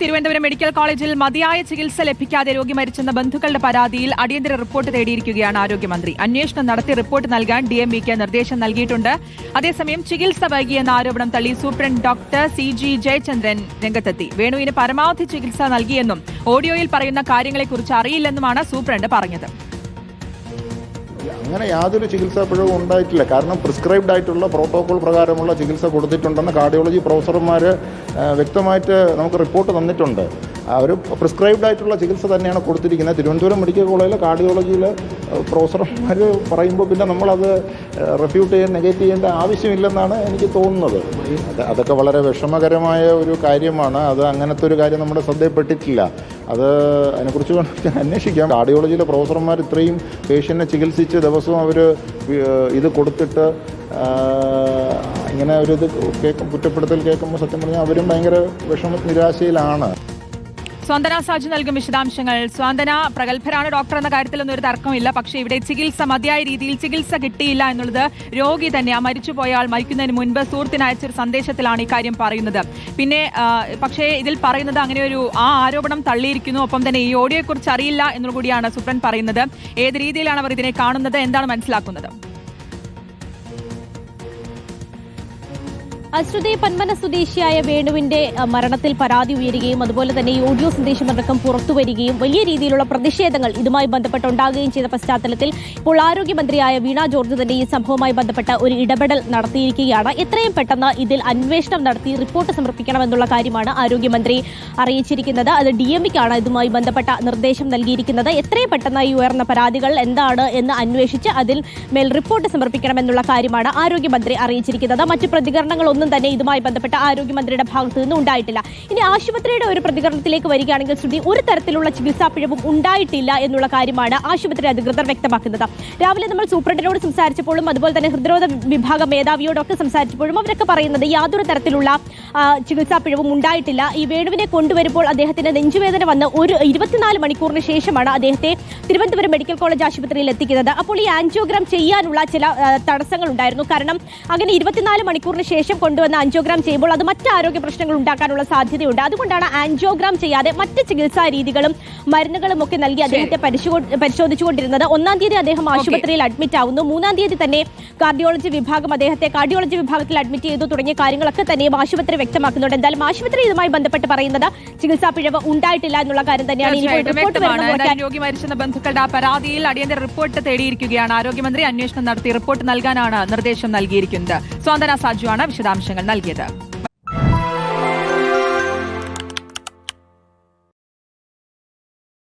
Thiruvananthapuram medical കോളേജിൽ മതിയായ ചികിത്സ ലഭിക്കാതെ രോഗി മരിച്ചെന്ന ബന്ധുക്കളുടെ പരാതിയിൽ അടിയന്തര റിപ്പോർട്ട് തേടിയിരിക്കുകയാണ് ആരോഗ്യമന്ത്രി. അന്വേഷണം നടത്തി റിപ്പോർട്ട് നൽകാൻ ഡിഎംഇക്ക് നിർദ്ദേശം നൽകിയിട്ടുണ്ട്. അതേസമയം ചികിത്സ വൈകിയെന്ന ആരോപണം തള്ളി superintendent doctor C G Jayachandran രംഗത്തെത്തി. വേണുവിന് പരമാവധി ചികിത്സ നൽകിയെന്നും ഓഡിയോയിൽ പറയുന്ന കാര്യങ്ങളെക്കുറിച്ച് അറിയില്ലെന്നുമാണ് സൂപ്രണ്ട് പറഞ്ഞത്. അങ്ങനെ യാതൊരു ചികിത്സാ പിഴവും ഉണ്ടായിട്ടില്ല. കാരണം പ്രിസ്ക്രൈബ്ഡ് ആയിട്ടുള്ള പ്രോട്ടോകോൾ പ്രകാരമുള്ള ചികിത്സ കൊടുത്തിട്ടുണ്ടെന്ന് കാർഡിയോളജി പ്രൊഫസർമാർ വ്യക്തമായിട്ട് നമുക്ക് റിപ്പോർട്ട് തന്നിട്ടുണ്ട്. അവർ പ്രിസ്ക്രൈബ്ഡ് ആയിട്ടുള്ള ചികിത്സ തന്നെയാണ് കൊടുത്തിരിക്കുന്നത്. തിരുവനന്തപുരം മെഡിക്കൽ കോളേജിലെ കാർഡിയോളജിയിൽ പ്രൊഫസർമാർ പറയുമ്പോൾ പിന്നെ നമ്മളത് റെഫ്യൂട്ട് ചെയ്യാൻ നെഗറ്റ് ചെയ്യേണ്ട ആവശ്യമില്ലെന്നാണ് എനിക്ക് തോന്നുന്നത്. അത് അതൊക്കെ വളരെ വിഷമകരമായ ഒരു കാര്യമാണ്. അത് അങ്ങനത്തെ ഒരു കാര്യം നമ്മുടെ ശ്രദ്ധയിൽപ്പെട്ടിട്ടില്ല. അത് അതിനെക്കുറിച്ച് വേണമെങ്കിൽ അന്വേഷിക്കാം. കാർഡിയോളജിയിലെ പ്രൊഫസർമാർ ഇത്രയും പേഷ്യന്റിനെ ചികിത്സിച്ച് ദിവസവും അവർ ഇത് കൊടുത്തിട്ട് ഇങ്ങനെ ഒരു ഇത് കേൾക്കും കുറ്റപ്പെടുത്തൽ കേൾക്കുമ്പോൾ സത്യം പറഞ്ഞാൽ അവരും ഭയങ്കര വിഷമ നിരാശയിലാണ്. സ്വാന്തന സാജു നൽകും വിശദാംശങ്ങൾ. സ്വാന്തന പ്രഗത്ഭരാണ് ഡോക്ടർ എന്ന കാര്യത്തിലൊന്നും ഒരു തർക്കമില്ല. പക്ഷേ ഇവിടെ ചികിത്സ മതിയായ രീതിയിൽ ചികിത്സ കിട്ടിയില്ല എന്നുള്ളത് രോഗി തന്നെ ആ മരിച്ചുപോയ മരിക്കുന്നതിന് മുൻപ് സുഹൃത്തിന് അയച്ചൊരു സന്ദേശത്തിലാണ് ഈ കാര്യം പറയുന്നത്. പിന്നെ പക്ഷേ ഇതിൽ പറയുന്നത് അങ്ങനെ ഒരു ആ ആരോപണം തള്ളിയിരിക്കുന്നു. ഒപ്പം തന്നെ ഈ ഓഡിയോയെക്കുറിച്ച് അറിയില്ല എന്നുകൂടിയാണ് സുപ്രൻ പറയുന്നത്. ഏത് രീതിയിലാണ് അവർ ഇതിനെ കാണുന്നത്? എന്താണ് മനസ്സിലാക്കുന്നത്? അശ്രുതി പന്മന സ്വദേശിയായ വേണുവിന്റെ മരണത്തിൽ പരാതി ഉയരുകയും അതുപോലെ തന്നെ ഈ ഓഡിയോ സന്ദേശമടക്കം പുറത്തു വരികയും വലിയ രീതിയിലുള്ള പ്രതിഷേധങ്ങൾ ഇതുമായി ബന്ധപ്പെട്ട് ഉണ്ടാകുകയും ചെയ്ത പശ്ചാത്തലത്തിൽ ഇപ്പോൾ ആരോഗ്യമന്ത്രിയായ വീണ ജോർജ് തന്നെ ഈ സംഭവവുമായി ബന്ധപ്പെട്ട ഒരു ഇടപെടൽ നടത്തിയിരിക്കുകയാണ്. എത്രയും പെട്ടെന്ന് ഇതിൽ അന്വേഷണം നടത്തി റിപ്പോർട്ട് സമർപ്പിക്കണമെന്നുള്ള കാര്യമാണ് ആരോഗ്യമന്ത്രി അറിയിച്ചിരിക്കുന്നത്. അത് ഡി എം ഇതുമായി ബന്ധപ്പെട്ട നിർദ്ദേശം നൽകിയിരിക്കുന്നത്. എത്രയും പെട്ടെന്ന് ഈ ഉയർന്ന പരാതികൾ എന്താണ് എന്ന് അന്വേഷിച്ച് അതിൽ മേൽ റിപ്പോർട്ട് സമർപ്പിക്കണമെന്നുള്ള കാര്യമാണ് ആരോഗ്യമന്ത്രി അറിയിച്ചിരിക്കുന്നത്. മറ്റ് പ്രതികരണങ്ങളൊന്നും തന്നെ ഇതുമായി ബന്ധപ്പെട്ട ആരോഗ്യമന്ത്രിയുടെ ഭാഗത്തു നിന്ന് ഉണ്ടായിട്ടില്ല. ഇനി ആശുപത്രിയുടെ ഒരു പ്രതികരണത്തിലേക്ക് വരികയാണെങ്കിൽ ശ്രുതി ഒരു തരത്തിലുള്ള ചികിത്സാ പിഴവും ഉണ്ടായിട്ടില്ല എന്നുള്ള കാര്യമാണ് ആശുപത്രി അധികൃതർ വ്യക്തമാക്കുന്നത്. രാവിലെ നമ്മൾ സൂപ്രണ്ടിനോട് സംസാരിച്ചപ്പോഴും അതുപോലെ തന്നെ ഹൃദ്രോഗ വിഭാഗ മേധാവിയോടൊക്കെ സംസാരിച്ചപ്പോഴും അവരൊക്കെ പറയുന്നത് യാതൊരു തരത്തിലുള്ള ചികിത്സാ പിഴവും ഉണ്ടായിട്ടില്ല. ഈ വേണുവിനെ കൊണ്ടുവരുമ്പോൾ അദ്ദേഹത്തിന് നെഞ്ചുവേദന വന്ന് ഒരു ഇരുപത്തിനാല് മണിക്കൂറിന് ശേഷമാണ് അദ്ദേഹത്തെ തിരുവനന്തപുരം മെഡിക്കൽ കോളേജ് ആശുപത്രിയിൽ എത്തിക്കുന്നത്. അപ്പോൾ ഈ ആൻജിയോഗ്രാം ചെയ്യാനുള്ള ചില തടസ്സങ്ങൾ ഉണ്ടായിരുന്നു. കാരണം അങ്ങനെ ഇരുപത്തിനാല് മണിക്കൂറിന് ശേഷം കൊണ്ടുവന്ന ആൻജിയോഗ്രാം ചെയ്യുമ്പോൾ അത് മറ്റ് ആരോഗ്യ പ്രശ്നങ്ങൾ ഉണ്ടാക്കാനുള്ള സാധ്യതയുണ്ട്. അതുകൊണ്ടാണ് ആൻജിയോഗ്രാം ചെയ്യാതെ മറ്റ് ചികിത്സാ രീതികളും മരുന്നുകളും ഒക്കെ നൽകി അദ്ദേഹത്തെ പരിശോ- പരിശോധിച്ചുകൊണ്ടിരുന്നത്. ഒന്നാം തീയതി അദ്ദേഹം ആശുപത്രിയിൽ അഡ്മിറ്റ് ആവുന്നു. മൂന്നാം തീയതി തന്നെ കാർഡിയോളജി വിഭാഗം അദ്ദേഹത്തെ കാർഡിയോളജി വിഭാഗത്തിൽ അഡ്മിറ്റ് ചെയ്തു തുടങ്ങിയ കാര്യങ്ങളൊക്കെ തന്നെയും ആശുപത്രി വ്യക്തമാക്കുന്നുണ്ട്. എന്തായാലും ആശുപത്രി ഇതുമായി ബന്ധപ്പെട്ട് പറയുന്നത് ചികിത്സാ പിഴവ് ഉണ്ടായിട്ടില്ല എന്നുള്ള കാര്യം തന്നെയാണ്. രോഗി മരിച്ചെന്ന ബന്ധുക്കളുടെ ആ പരാതിയിൽ അടിയന്തര റിപ്പോർട്ട് തേടിയിരിക്കുകയാണ്. ആരോഗ്യമന്ത്രി അന്വേഷണം നടത്തി റിപ്പോർട്ട് നൽകാനാണ് നിർദ്ദേശം നൽകിയിരിക്കുന്നത്. സ്വാന്തന സാജുവാണ് വിശദാംശങ്ങൾ നൽകിയത്.